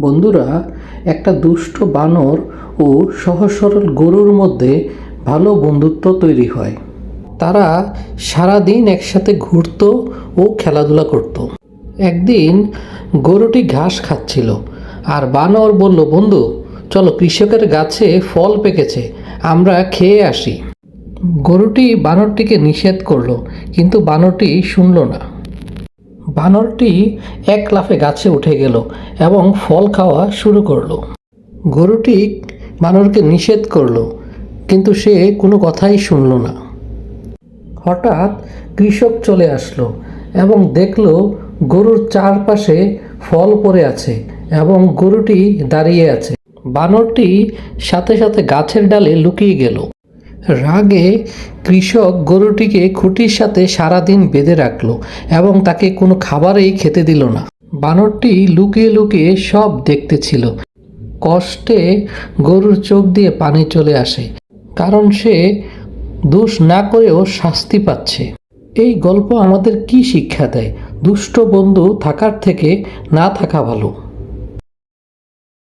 বন্ধুরা, একটা দুষ্ট বানর ও সহজ সরল গরুর মধ্যে ভালো বন্ধুত্ব তৈরি হয়। তারা সারাদিন একসাথে ঘুরতো ও খেলাধুলা করত। একদিন গরুটি ঘাস খাচ্ছিল, আর বানর বলল, বন্ধু, চলো কৃষকের গাছে ফল পেকেছে, আমরা খেয়ে আসি। গরুটি বানরটিকে নিষেধ করল, কিন্তু বানরটি শুনল না। বানরটি এক লাফে গাছে উঠে গেল এবং ফল খাওয়া শুরু করল। গরুটি বানরকে নিষেধ করল, কিন্তু সে কোনো কথাই শুনল না। হঠাৎ কৃষক চলে আসলো এবং দেখল গরুর চারপাশে ফল পড়ে আছে এবং গরুটি দাঁড়িয়ে আছে। বানরটি সাথে সাথে গাছের ডালে লুকিয়ে গেল। রাগে কৃষক গরুটিকে খুঁটির সাথে সারাদিন বেঁধে রাখল এবং তাকে কোনো খাবারই খেতে দিল না। বানরটি লুকিয়ে লুকিয়ে সব দেখতেছিল কষ্টে গরুর চোখ দিয়ে পানি চলে আসে, কারণ সে দোষ না করেও শাস্তি পাচ্ছে। এই গল্প আমাদের কি শিক্ষা দেয়? দুষ্ট বন্ধু থাকার থেকে না থাকা ভালো।